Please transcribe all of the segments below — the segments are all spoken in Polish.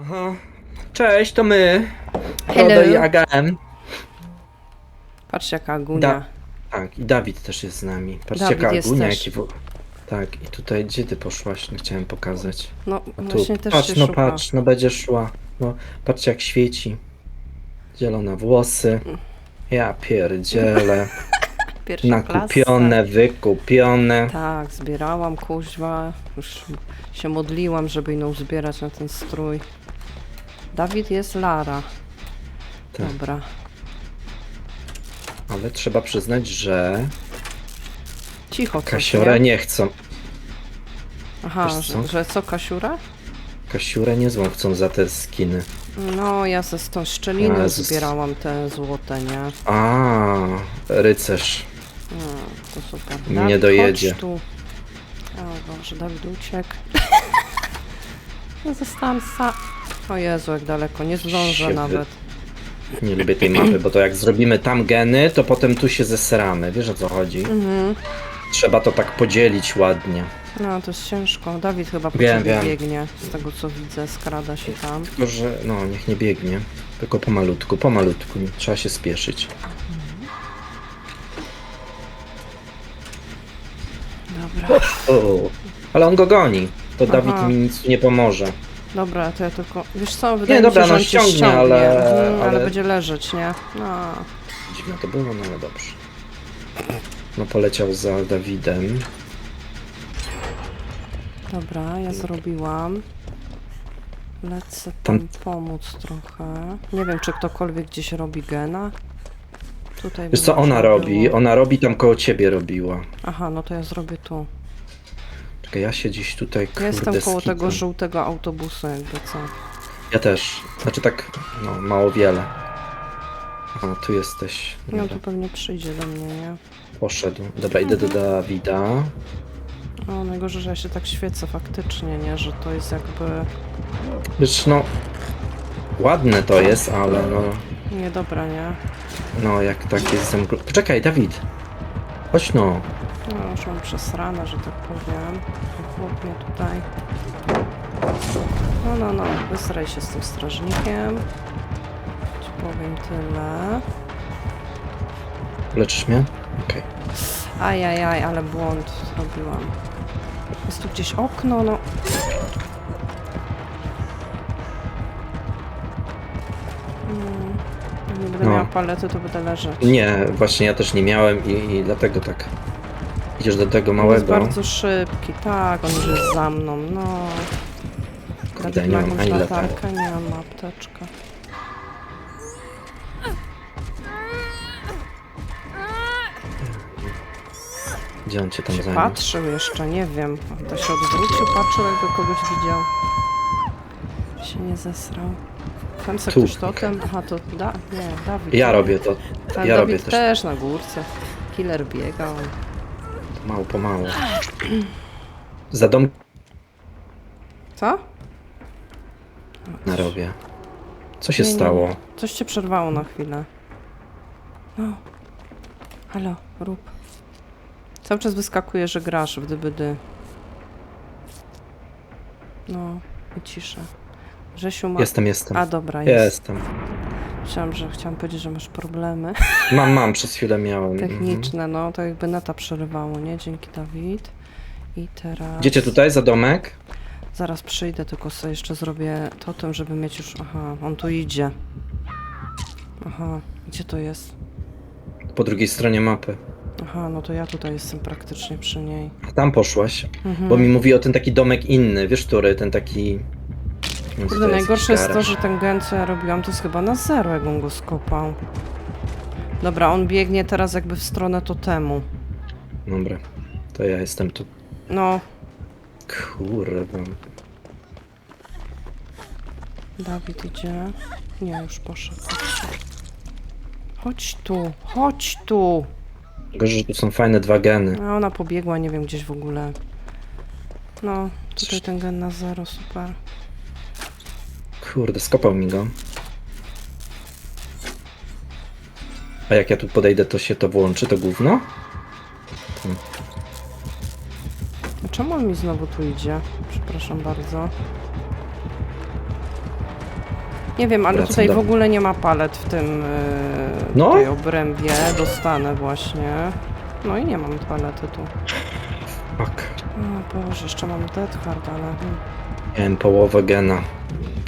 Aha. Cześć, to my. Hello. I AGM. Patrz jaka Agunia. Da- Tak, i Dawid też jest z nami. Patrzcie, Dawid jaka jest Agunia, też. jaki w... Tak, i tutaj, gdzie ty poszłaś? No, chciałem pokazać. No A tu, właśnie też patrz, się no szuka. patrz, no będzie szła. No, patrzcie jak świeci. Zielone włosy. Ja pierdzielę. Pierwsza Nakupione, wykupione. klasa. Tak, zbierałam kuźwa. Już się modliłam, żeby ją zbierać na ten strój. Dawid jest Lara. Tak. Dobra. Ale trzeba przyznać, że Cicho coś, Kasiorę nie? nie chcą. Aha, Wiesz co? że, że co, Kasiura? Kasiurę nie złą chcą za te skiny. No, ja ze z tą szczeliną Jezus. zbierałam te złote, nie? A, rycerz. No, to super. Nie Dawid, dojedzie. Chodź tu. O Boże, Dawid uciekł. ja zostałam sa... O Jezu, jak daleko, nie zdążę nawet. Nie lubię tej mapy, bo to jak zrobimy tam geny, to potem tu się zesramy. Wiesz o co chodzi? Mhm. Trzeba to tak podzielić ładnie. No, to jest ciężko. Dawid chyba po Wiem, ciebie wiem. biegnie, z tego co widzę, skrada się tam. Tylko, że no, niech nie biegnie. Tylko pomalutku, pomalutku. Trzeba się spieszyć. Dobra, O, ale on go goni. To. Dawid mi nic nie pomoże. Dobra, to ja tylko... Wiesz co, wydaje Nie, mi się, dobra, że no on cię ściągnie, ściągnie, ale- Mhm, ale ale- będzie leżeć, nie? No, Dziwne to było, no ale dobrze. No poleciał za Dawidem. dobra, ja zrobiłam. Lecę Tam- pomóc trochę. Nie wiem, czy ktokolwiek gdzieś robi gena. Tutaj Wiesz by co ona można robi? było. Ona robi tam koło ciebie robiła. Aha, no to ja zrobię tu. Czekaj, ja się gdzieś tutaj kurde jestem koło skitam. tego żółtego autobusu, jakby co. Ja też. Znaczy tak, no mało wiele. A, tu jesteś. No tu pewnie przyjdzie do mnie, nie? poszedł. Dobra, idę do Dawida. O, najgorzej, że ja się tak świecę faktycznie, nie? Że to jest jakby Wiesz, no... Ładne to jest, ale no... niedobra, nie? No, jak tak jestem... Poczekaj, Dawid! Chodź no. No, już mam przesrane, że tak powiem. Chłopnie tutaj. No, no, no, wysraj się z tym strażnikiem. Ci powiem tyle. Leczysz mnie? Okej. Ajajaj, ale błąd zrobiłam. Jest tu gdzieś okno, no. Nie będę No. miała palety, to będę leżeć. Nie, właśnie ja też nie miałem i, i dlatego tak... Idziesz do tego On jest małego... bardzo szybki, tak, on już jest za mną, no. Kurde, nie ma mam ani latarkę, nie mam apteczkę. Gdzie on cię tam Się zajmie? patrzył jeszcze, nie wiem. To się odwrócił, patrzył jakby kogoś widział. Się nie zesrał. Tam se Tu, ktoś totem? Aha, to da... Nie, Dawid. Ja robię to. Ale Ja Dawid robię też. też na górce. Killer biegał. Mało pomału. Za dom Co? narobię. Co się Nie, nie. stało? Coś cię przerwało na chwilę. No. Halo, rób. Cały czas wyskakuje, że grasz w dybydy. No, i cisza. Grzesiu ma... Jestem, jestem. A, dobra, jest. Jestem. Myślałam, że chciałam powiedzieć, że masz problemy Mam, mam, przez chwilę miałem. Mhm. techniczne, no to jakby neta przerywało, nie? Dzięki Dawid. I teraz... Idziecie tutaj za domek? Zaraz przyjdę, tylko sobie jeszcze zrobię totem, żeby mieć już... Aha, on tu idzie. Aha, gdzie to jest? Po drugiej stronie mapy. Aha, no to ja tutaj jestem praktycznie przy niej. A tam poszłaś, Mhm. bo mi mówi o ten taki domek inny, wiesz który, ten taki... Kurde, to najgorsze jest to, że ten gen, co ja robiłam, to jest chyba na zero, jak on go skopał. Dobra, on biegnie teraz jakby w stronę totemu. Dobra, to ja jestem tu. No, Kurwa. Dawid idzie. Nie, już poszedł. Chodź tu, chodź tu. Gorzej, że tu są fajne dwa geny. A ona pobiegła, nie wiem, gdzieś w ogóle. No, tutaj ten gen na zero, super. Kurde, skopał mi go. A jak ja tu podejdę, to się to włączy, to gówno? A czemu on mi znowu tu idzie? Przepraszam bardzo. Nie wiem, ale Wracam tutaj do- w ogóle nie ma palet w tym yy, No. tej obrębie. Dostanę właśnie. No i nie mam palety tu. Fuck. O Boże, jeszcze mam Dead Hard, ale... hmm. Miałem połowę gena.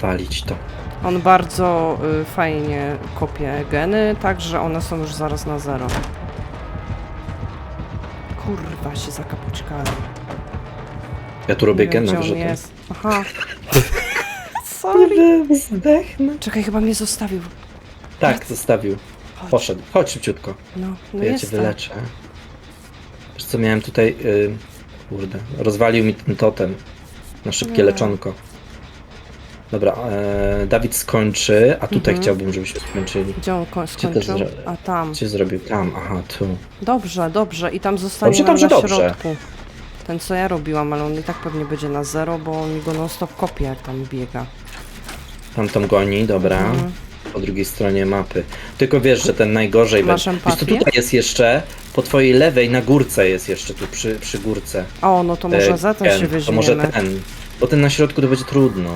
Walić to. On bardzo y, fajnie kopie geny, tak że one są już zaraz na zero. Kurwa, się zakapućkałem. Ja tu robię gena, że to... jest. Aha. Sorry. Zdechnę. Czekaj, chyba mnie zostawił. Tak, zostawił. Chodź. Poszedł. Chodź szybciutko. No, To no ja cię jestem. wyleczę. Wiesz co, miałem tutaj... Y... Kurde. Rozwalił mi ten totem. Na szybkie Nie. leczonko. Dobra, e, Dawid skończy, a tutaj Mhm. chciałbym, żebyśmy skończyli. Gdzie on ko- Gdzie to skończył? zro- A tam. Gdzie zrobił? Tam, aha, tu. Dobrze, dobrze. I tam zostanie Dobrze, nam dobrze, na dobrze. środku. Ten, co ja robiłam, ale on i tak pewnie będzie na zero, bo on mi go non-stop kopie, jak tam biega. Tam tam goni, dobra. Mhm. Po drugiej stronie mapy. Tylko wiesz, że ten najgorzej Masz będzie. Wiesz, to empatię? tutaj jest jeszcze, po twojej lewej na górce jest jeszcze tu przy, przy górce. O, no to może E, za ten się To weźmiemy. może ten. Bo ten na środku to będzie trudno.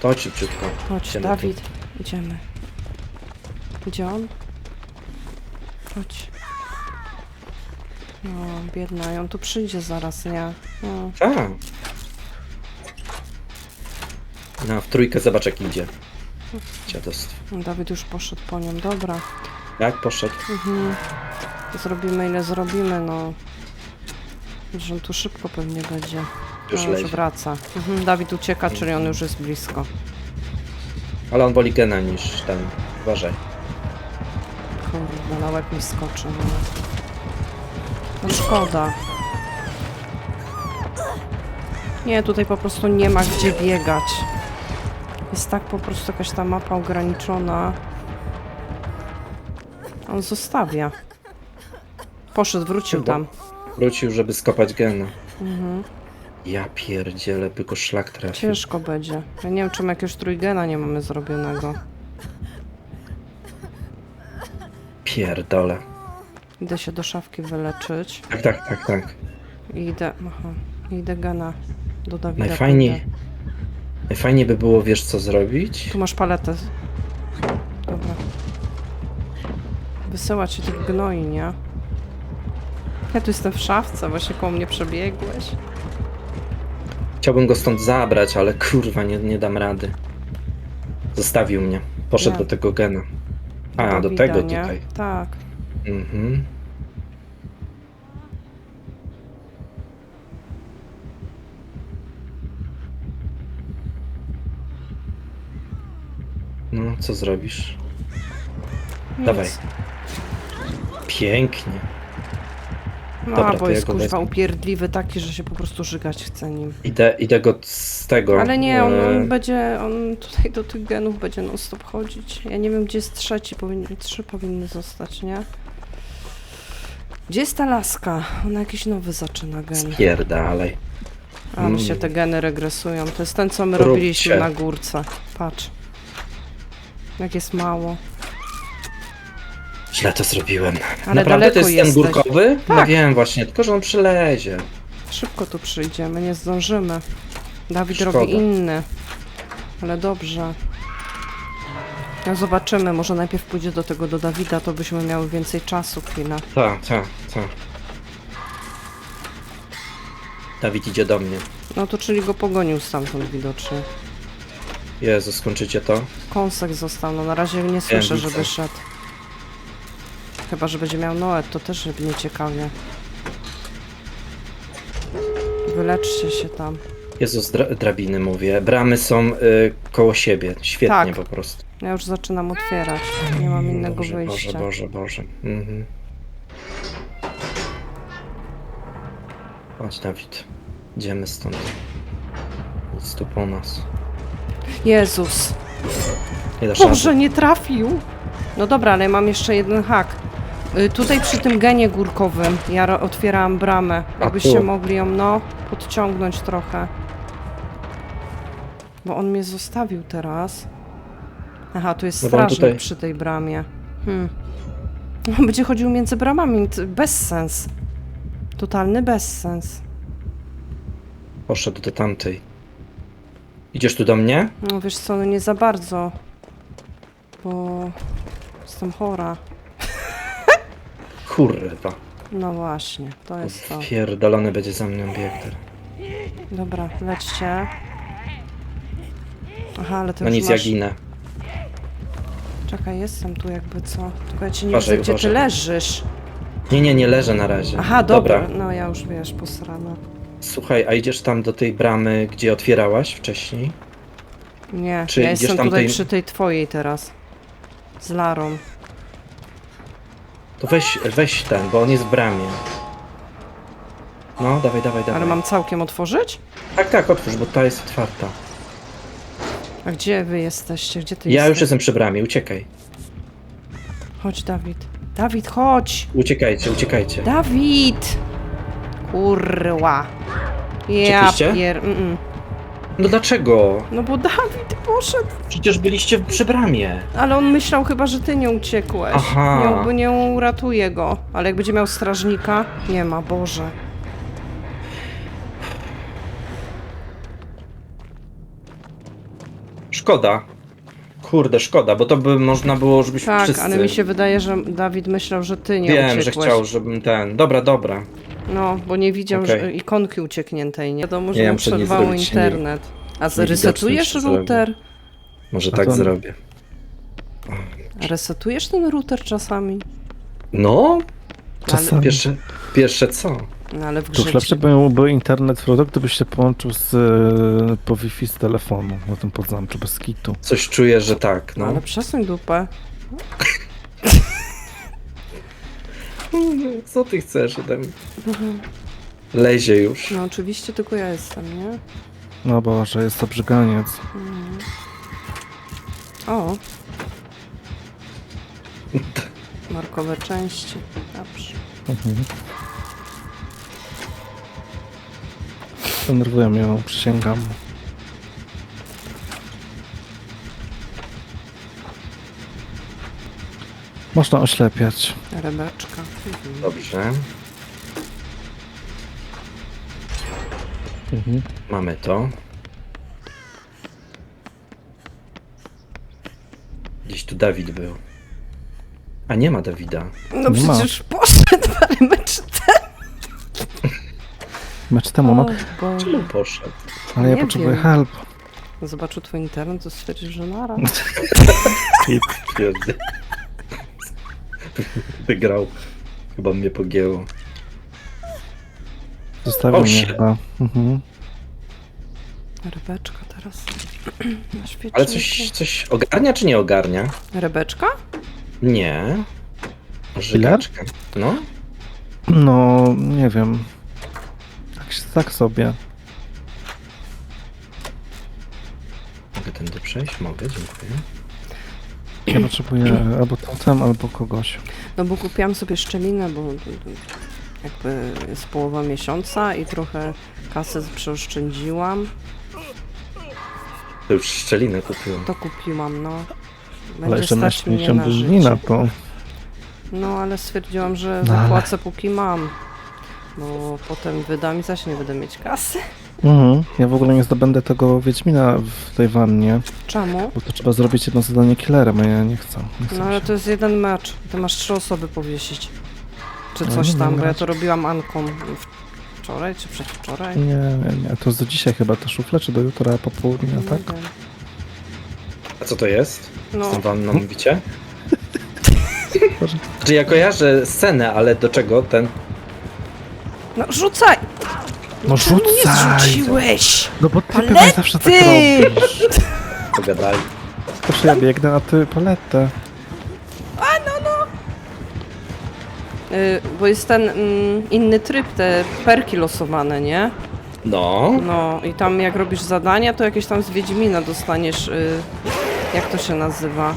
To szybciutko. Chodź, Idziemy Dawid, idziemy. Gdzie on? Chodź. No, biedna, i on tu przyjdzie zaraz, nie? No. A. No, w trójkę zobacz jak idzie. Dziadostwo. Dawid już poszedł po nią, dobra. Jak poszedł? Mhm. Zrobimy ile zrobimy, no. Że on tu szybko pewnie będzie. Już no, już wraca. Mhm. Dawid ucieka, czyli on już jest blisko. Ale on woli gena niż ten. Uważaj. Kurde, na łeb mi skoczy. No, no szkoda. Nie, tutaj po prostu nie ma gdzie biegać. Jest tak po prostu jakaś ta mapa ograniczona. On zostawia. Poszedł, wrócił Chyba. tam. Wrócił, żeby skopać gena. Mhm. Ja pierdzielę, go szlak trafił. Ciężko będzie. Ja nie wiem, czemu jakiegoś trójgena nie mamy zrobionego. Pierdolę. Idę się do szafki wyleczyć. Tak, tak, tak, tak. I idę, aha, idę gana do Dawida. Najfajniej, pójdę. najfajniej by było, wiesz co zrobić? Tu masz paletę. Dobra. Wysyłać się tych gnoi, nie? Ja tu jestem w szafce, właśnie koło mnie przebiegłeś. Chciałbym go stąd zabrać, ale kurwa, nie, nie dam rady. Zostawił mnie. Poszedł do tego gena. A, do Dawida, tego nie? tutaj. Tak. Mhm. No, co zrobisz? Nic. Dawaj. Pięknie. No, Dobra, bo ja jest go kuźwa wezmę. upierdliwy taki, że się po prostu żygać chce nim. Idę, idę go z tego. Ale nie, on, e, on będzie, on tutaj do tych genów będzie non stop chodzić. Ja nie wiem, gdzie jest trzeci, powinien, trzy powinny zostać, nie? Gdzie jest ta laska? Ona jakiś nowy zaczyna gen. Spierdalej. Ale Mm. się te geny regresują. To jest ten, co my Róbcie. robiliśmy na górce. Patrz. Jak jest mało. Źle to zrobiłem. Ale Naprawdę to jest jesteś. ten górkowy? No Tak. wiem właśnie, tylko że on przylezie. Szybko tu przyjdziemy, nie zdążymy. Dawid Szkoda. robi inny. Ale dobrze. No zobaczymy, może najpierw pójdzie do tego do Dawida, to byśmy miały więcej czasu chwilę. Tak, tak, tak. Dawid idzie do mnie. No to czyli go pogonił stamtąd widocznie. Jezu, skończycie to? Kąsek został, no na razie nie słyszę, widzę. żeby szedł. Chyba, że będzie miał Noet, to też mnie ciekawie. Wyleczcie się tam. Jezus, dra drabiny mówię. Bramy są y, koło siebie. Świetnie Tak. po prostu. Ja już zaczynam otwierać. Nie mam innego Boże, wyjścia. Boże, Boże, Boże. Mhm. Chodź, Dawid. Idziemy stąd. Nic tu po nas. Jezus! Boże, nie trafił! No dobra, ale mam jeszcze jeden hak. Y, tutaj przy tym genie górkowym ja ro- otwierałam bramę. A Jakbyście tu? mogli ją, no, podciągnąć trochę. Bo on mnie zostawił teraz. Aha, tu jest No bo on strażnik tutaj- przy tej bramie. Hmm. On będzie chodził między bramami. t- Bezsens. Totalny bezsens. Poszedł do tamtej. Idziesz tu do mnie? No wiesz co, no nie za bardzo. Bo jestem chora. Kurwa. No właśnie, to jest to. Pierdolony będzie za mną bieg teraz. Dobra, lećcie. Aha, ale ty No już nic, masz... ja ginę. Czekaj, jestem tu jakby co. Tylko ja cię nie Uważaj, widzę, gdzie ty uważaj. leżysz. Nie, nie, nie leżę na razie. Aha, dobra. No ja już wiesz, posrana. Słuchaj, a idziesz tam do tej bramy, gdzie otwierałaś wcześniej? Nie, Czy ja idziesz jestem tutaj przy tej twojej teraz. Z Larą. To weź, weź ten, bo on jest w bramie. No, dawaj, dawaj, dawaj. Ale mam całkiem otworzyć? Tak, tak, otwórz, bo ta jest otwarta. A gdzie wy jesteście? Gdzie ty Ja już jesteś? jestem przy bramie, uciekaj. Chodź, Dawid. Dawid, chodź! Uciekajcie, uciekajcie. Dawid! Kurwa. Ja Uciekliście? pier... Mm -mm. No dlaczego? No bo Dawid poszedł. Przecież byliście przy bramie. Ale on myślał chyba, że ty nie uciekłeś. Aha. Bo nie uratuje go. Ale jak będzie miał strażnika? Nie ma, Boże. Szkoda. Kurde, szkoda, bo to by można było, żebyśmy Tak, wszyscy... ale mi się wydaje, że Dawid myślał, że ty nie Wiem, uciekłeś. że chciał, żebym ten... Dobra, dobra. No, bo nie widział Okej. że ikonki uciekniętej. Nie wiadomo, że ja mu muszę nie przerwało zrobić, nie- internet. A niewidoczny resetujesz się zrobię. router? Może A tak to- zrobię. Resetujesz ten router czasami? No, Czasami. pierwsze, pierwsze co? No ale w To grze już lepszy byłby internet, Frodo, gdybyś się połączył z, e, po Wi-Fi z telefonu na tym podzamczu bez kitu. Coś czuję, że tak, No no. ale przesuń dupę. Co ty chcesz ode mnie? Lezie już. No oczywiście tylko ja jestem, nie? No Boże, jest to brzyganiec. O. Markowe części. Dobrze. Mhm. Denerwuje mnie, no, przysięgam. Można oślepiać. Rebeczka. Mhm. Dobrze, Mhm. mamy to. Gdzieś tu Dawid był. A nie ma Dawida. No Nie ma. przecież poszedł parę meczy Mecz temu, no. Boże. Czemu poszedł? Ale ja nie potrzebuję wiem. help. Zobaczył twój internet, to stwierdził, że nara. Pierdzy. Wygrał. Chyba mnie pogięło. Zostawił O, mnie shit. chyba. Mhm. Rebeczka teraz. Na. Ale coś, coś ogarnia czy nie ogarnia? Rebeczka? Nie. Żygaczka. No. No, nie wiem. Tak, się- tak sobie. Mogę tędy przejść? Mogę, dziękuję. Ja potrzebuję albo totem, albo kogoś. No bo kupiłam sobie szczelinę, bo jakby jest połowa miesiąca i trochę kasy przeoszczędziłam. To już szczelinę kupiłem. To kupiłam, no. Ale Będzie jeszcze na stać mnie miesiąc na dni życie. na to. No ale stwierdziłam, że No, ale- zapłacę póki mam. Bo potem wydam i zaś nie będę mieć kasy. Mhm. Ja w ogóle nie zdobędę tego Wiedźmina w tej wannie, Czemu? bo to trzeba zrobić jedno zadanie killerem, a ja nie chcę. Nie chcę No ale się. to jest jeden mecz. Ty masz trzy osoby powiesić. Czy No, coś nie tam, wiem bo ja grać. to robiłam Anką wczoraj czy przedwczoraj. Nie, nie, nie. To jest do dzisiaj chyba te szufle, czy do jutra po południu, tak? wiem. A co to jest? No, Z tą wanną mówicie? Znaczy ja kojarzę scenę, ale do czego ten... no rzucaj! No Czemu nie rzucaj! zrzuciłeś? No bo ty Palety! pewnie zawsze tak robisz. Pogadali. Zawsze ja biegnę, a ty paletę. Y, bo jest ten mm, inny tryb, te perki losowane, nie? No. No i tam jak robisz zadania, to jakieś tam z Wiedźmina dostaniesz, y, jak to się nazywa?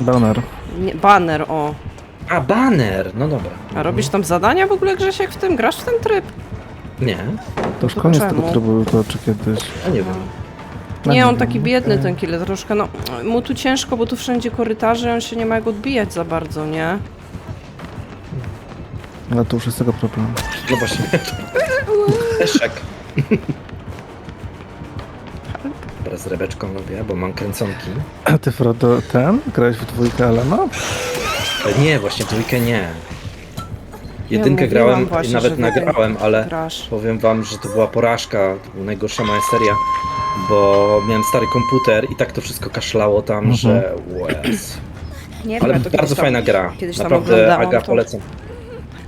Banner. Nie, banner, o. A, baner! No dobra. A robisz tam zadania w ogóle, Grzesiek, w tym? Grasz w ten tryb? Nie, To już To koniec czemu? tego trybu, to czy kiedyś. a nie wiem. No Nie, on wiem, taki biedny ten killer troszkę, no mu tu ciężko, bo tu wszędzie korytarze, on się nie ma jak odbijać za bardzo, nie? Ale to już jest tego problem. No właśnie. Eszek. Dobra, Dobra, z rybeczką lubię, bo mam kręconki. A ty, Frodo, ten? Grałeś w dwójkę Elena? Ale nie, właśnie dwójkę nie. Jedynkę mówiłam grałem właśnie, i nawet że w jedynkę nagrałem, ale Grasz. powiem wam, że to była porażka, to była najgorsza moja seria, bo miałem stary komputer i tak to wszystko kaszlało tam, Mhm. że łez. Nie Ale wiem, to bardzo kiedyś tam- fajna gra. kiedyś tam Naprawdę oglądałam Aga to. polecam.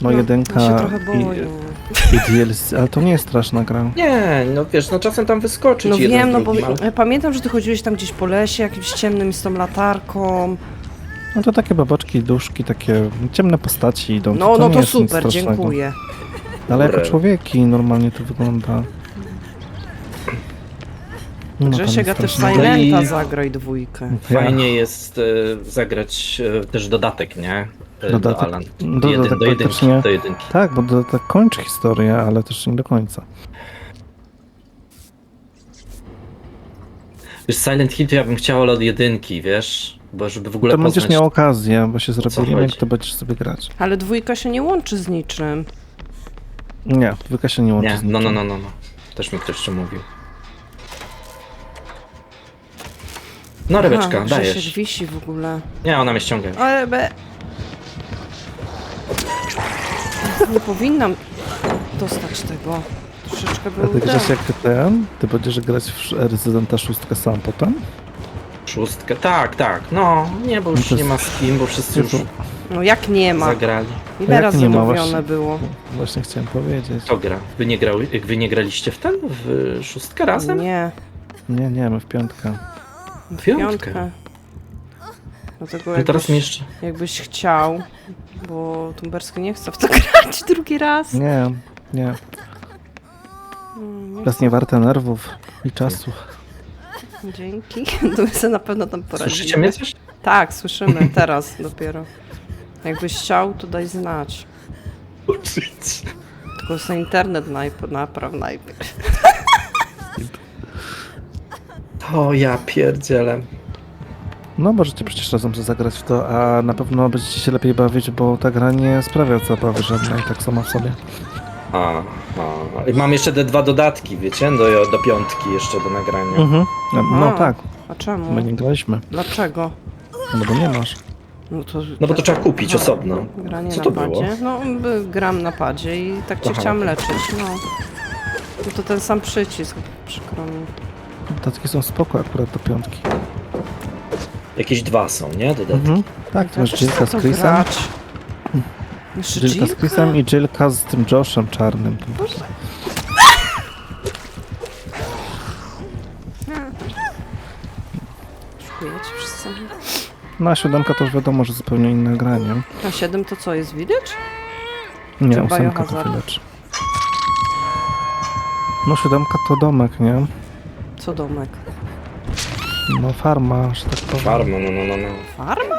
No, jedynka Ja się trochę i, boję. i DLC, ale to nie jest straszna gra. Nie, no wiesz, no czasem tam wyskoczyć No jeden wiem, no bo drugim, ale... ja pamiętam, że ty chodziłeś tam gdzieś po lesie, jakimś ciemnym z tą latarką. No to takie baboczki, duszki, takie ciemne postaci idą. No, no nie to jest nic super, strasznego. dziękuję. Ale jako człowieki normalnie to wygląda. No, tam Grzesiek, a jest ty w strasznego. No i- Silenta zagraj dwójkę. Fajnie jest e, zagrać e, też dodatek, nie? E, Dodatek- do Alan. do- dodatek do jedynki. praktycznie- Do jedynki. Tak, bo to tak kończy historię, ale też nie do końca. Wiesz, Silent Hill to ja bym chciał ale od jedynki, wiesz? Bo żeby w ogóle To będziesz poznać... miał okazję, bo się zrobi remake, chodzi. to będziesz sobie grać. Ale dwójka się nie łączy z niczym. Nie, dwójka się nie łączy Nie, z no, no, niczym. no, no, no. Też mi ktoś jeszcze mówił. No, rybeczka, Aha, Grzesiek dajesz. wisi w ogóle. Nie, ona mnie ściąga. Ale be... Nie powinnam dostać tego. Troszeczkę A był ty grasz jak ten? Ty będziesz grać w Rezydenta 6 sam potem? Szóstkę, tak, tak. No, nie, bo No już to nie jest- ma z kim, bo wszyscy już Jezu. No jak nie ma? zagrali. Ile Jak razy nie ma mówione właśnie? było? Właśnie chciałem powiedzieć. Kto gra? Wy nie, grały, wy nie graliście w ten? W szóstkę razem? Nie, Nie, nie, my w piątkę. Piątkę. piątkę. Dlatego No jakbyś, teraz jakbyś chciał, bo Tumberski nie chce w to grać drugi raz. Nie, nie. Nie To jest nie warte nerwów i czasu. Dzięki. To my sobie na pewno tam poradzimy. Słyszycie mnie coś? Tak, słyszymy. Teraz dopiero. Jakbyś chciał, to daj znać. Tylko sobie internet najpierw, napraw najpierw. O ja pierdzielę. No możecie przecież razem sobie zagrać w to, a na pewno będziecie się lepiej bawić, bo ta gra nie sprawia zabawy żadnej, tak sama w sobie. A, a. I mam jeszcze te dwa dodatki, wiecie, do, do piątki jeszcze do nagrania. Mhm. No Aha. tak, A czemu? my nie graliśmy, Dlaczego? no bo nie masz. No, to, No bo to trzeba kupić Aha. osobno. Granie Co na to padzie. było? No, by- gram na padzie i tak cię Aha. chciałam leczyć, no. No to ten sam przycisk, przykro mi. Dodatki są spoko akurat do piątki. Jakieś dwa są, nie? Dodatki. Mhm. Tak, to masz Jillka z to Chrisem, Jillka z? Chrisem i Jillka z tym Joshem czarnym. Szukujecie wszyscy? No a siódemka to już wiadomo, że zupełnie inne granie. A 7 to co, jest widać? Nie, Czy ósemka to Biohazard? wylecz. No siódemka to domek, nie? Co domek? No farma, że tak powiem. Farma, no, no, no, no. Farma?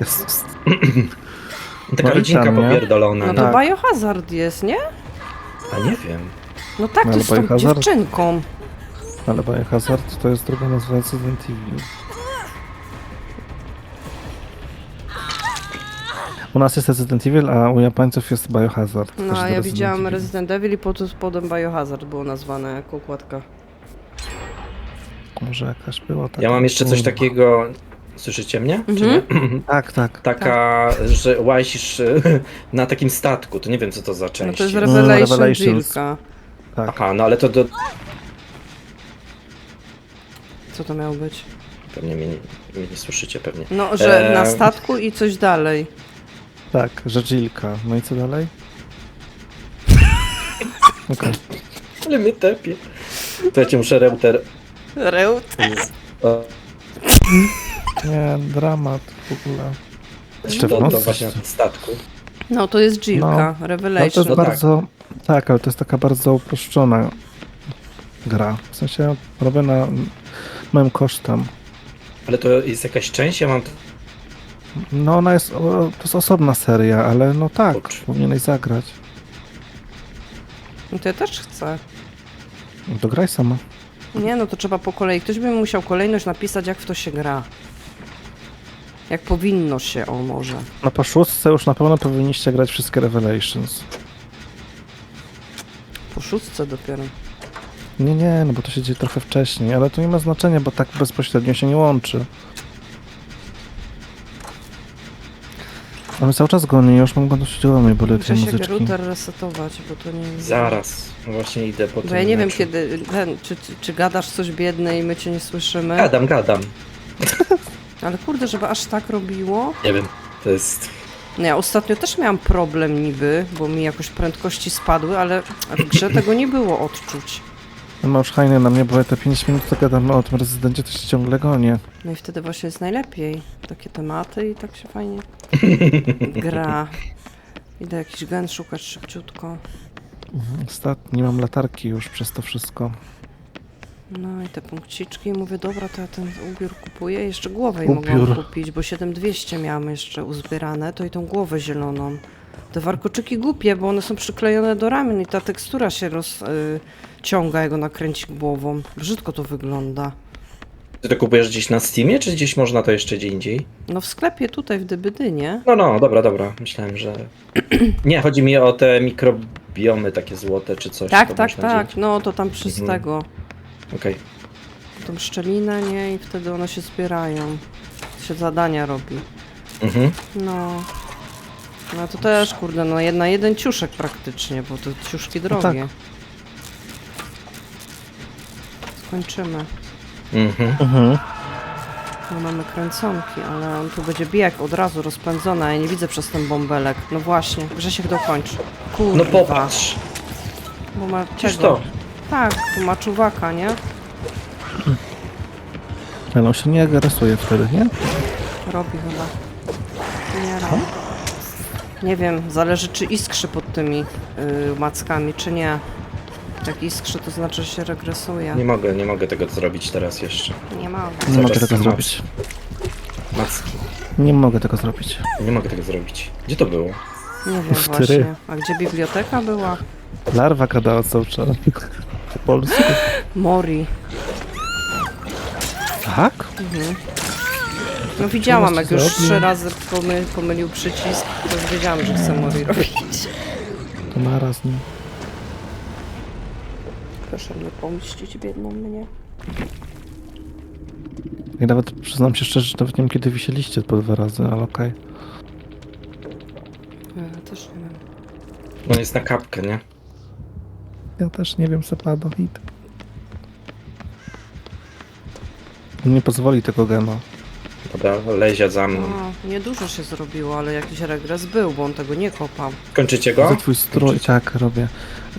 Jezus. Taka No i rodzinka tam, nie? popierdolona. No No, to Tak. Biohazard jest, nie? A nie wiem. No tak, No, to ale z tą Biohazard? dziewczynką. Ale Biohazard to jest druga nazwa Resident Evil. U nas jest Resident Evil, a u Japońców jest Biohazard. No, a ja Resident widziałam Evil. Resident Evil i potem, potem Biohazard było nazwane jako układka. Może jakaś była taka. Ja mam jeszcze coś kurwa. takiego... Słyszycie mnie? Czy Mhm. nie? Tak, tak. Taka, że łazisz e, na takim statku, to nie wiem co to za No część. to jest jest. Revelation Revelations. Jillka. tak. Aha, no ale to do... Co to miało być? Pewnie mnie nie, mnie nie słyszycie pewnie. No, że Eee. na statku i coś dalej. Tak, że Jillka. No i co dalej? Okej. Ale mnie tepie. To ja cię muszę router... Reut. Nie, dramat w ogóle. Jeszcze w to, to nocy. właśnie na tym statku. No to jest Jillka, No to Revelation. jest No tak. bardzo... Tak. ale to jest taka bardzo uproszczona gra. W sensie robiona moim kosztem. Ale to jest jakaś część? Ja mam... No ona jest, o, to jest osobna seria, ale no tak, Kurczę. powinieneś zagrać. No to ja też chcę. No to graj sama. Nie, no to trzeba po kolei. Ktoś by musiał kolejność napisać, jak w to się gra. Jak powinno się, o może. No po szóstce już na pewno powinniście grać wszystkie Revelations. Po szóstce dopiero. Nie, nie, no bo to się dzieje trochę wcześniej, ale to nie ma znaczenia, bo tak bezpośrednio się nie łączy. A my cały czas goni, ja już mam go dość zielony, bo Muszę tej się muzyczki. router resetować, bo to nie... Zaraz. No Właśnie idę po Bo ja nie wiem kiedy, ten, czy, czy, czy gadasz coś biedne i my cię nie słyszymy. Gadam, gadam. Ale kurde, żeby aż tak robiło. Nie wiem. To jest... No ja ostatnio też miałam problem niby, bo mi jakoś prędkości spadły, ale w grze tego nie było odczuć. No Masz hajny na mnie, bo ja te 5 minut co gadamy o tym rezydencie, to się ciągle gonię. No i wtedy właśnie jest najlepiej. Takie tematy i tak się fajnie gra. Idę jakiś gen szukać szybciutko. Ostatni, mam latarki już przez to wszystko. No i te punkciczki. Mówię, dobra, to ja ten ubiór kupuję. Jeszcze głowę jej mogłam kupić, bo 7200 miałam jeszcze uzbierane. To i tą głowę zieloną. Te warkoczyki głupie, bo one są przyklejone do ramion i ta tekstura się rozciąga, jak ona kręci głową. Brzydko to wygląda. Ty to kupujesz gdzieś na Steamie, czy gdzieś można to jeszcze gdzie indziej? No w sklepie tutaj w Dybydynie. No, no, dobra, dobra. Myślałem, że... Nie, chodzi mi o te mikrobiomy takie złote, czy coś. Tak, tak, tak. wziąć. No to tam przez Mhm. tego. Okej. Tą szczelinę, nie? I wtedy one się zbierają. Się zadania robi. Mhm. No. No to też, kurde, no jedna jeden ciuszek praktycznie, bo to ciuszki drogie. tak. Skończymy. Mhm. Mhm. No mamy kręconki, ale on tu będzie bieg od razu rozpędzony, a ja nie widzę przez ten bąbelek. No właśnie, Grzesiek dokończy. Kurwa. No popatrz. Bo ma czego? to. Tak, tu ma czuwaka, nie? Ale on się nie agresuje wtedy, nie? Robi chyba. Nie robi. Nie wiem, zależy czy iskrzy pod tymi yy, mackami, czy nie. Jak iskrzy, to znaczy, że się regresuje. Nie mogę, nie mogę tego zrobić teraz jeszcze. Nie ma. Nie mogę tego zrobić. Macki. Nie mogę tego zrobić. Nie mogę tego zrobić. Gdzie to było? Nie wiem właśnie. A gdzie biblioteka była? Larwa gadała cały czas. Po polsku. Mori. Tak? Mhm. No widziałam, jak już trzy razy pomy, pomylił przycisk, to już wiedziałam, że chce Mori robić. To naraz nie. Proszę mnie pomścić, biedną mnie. I nawet przyznam się szczerze, że nawet nie wiem kiedy wisieliście po dwa razy, ale okej. Ja też nie wiem. On jest na kapkę, nie? Ja też nie wiem, Sepado. Hit. Nie pozwoli tego gena. Dobra, lezia za mną. No, niedużo się zrobiło, ale jakiś regres był, bo on tego nie kopał. Kończycie Za go? twój strój, tak, robię.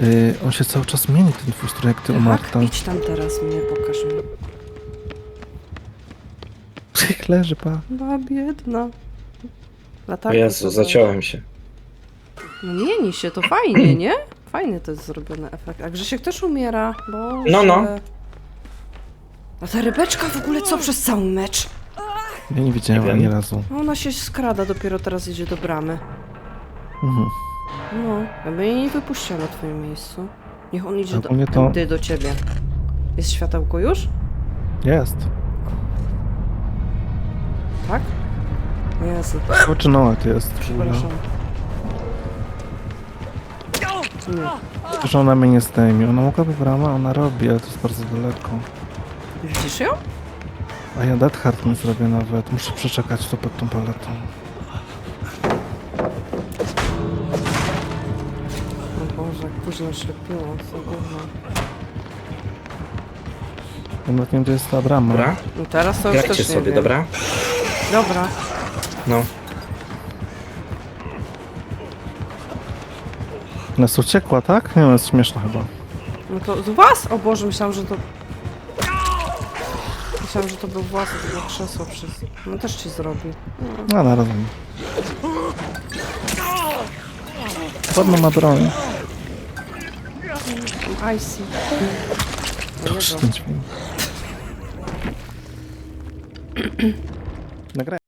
Yy, on się cały czas mieni, ten twój strój, jak ty umarł Tak, tam. idź tam teraz mnie, pokaż mi. Leży, pa. Była biedna. O Jezu, sobie- zaciąłem się. No mieni się, to fajnie, nie? Fajny to jest zrobiony efekt. A Grzesiek też umiera, bo... No, no. A ta rybeczka w ogóle co przez cały mecz? Ja nie widziałem Nie wiem. ani razu. Ona się skrada, dopiero teraz idzie do bramy. Mhm. No, ja bym jej nie wypuściła na twoim miejscu. Niech on idzie do, Ogólnie to- ty do ciebie. Jest światełko już? Jest. Tak? Jezu, Czy Noet jest? przepraszam. Nie. Że ona mnie nie zdejmie. Ona mogłaby bramę, ona robi, ale to jest bardzo daleko. Widzisz ją? A ja Dead Hard nie zrobię nawet. Muszę przeczekać to pod tą paletą. O Boże, jak późno ślepiło, co gówno. Ja nawet nie wiem, gdzie jest ta brama. Dobra? No teraz to już Grajcie też nie sobie, wiem. dobra? Dobra. No. Nas uciekła, tak? Nie, no jest śmieszna chyba. No to z was? O Boże, myślałam, że to... Myślałam, że to był włas, to było krzesło przez... No też ci zrobi. No, na razem. Ładno ma broń. Icy. O Jezu. Nagrałem.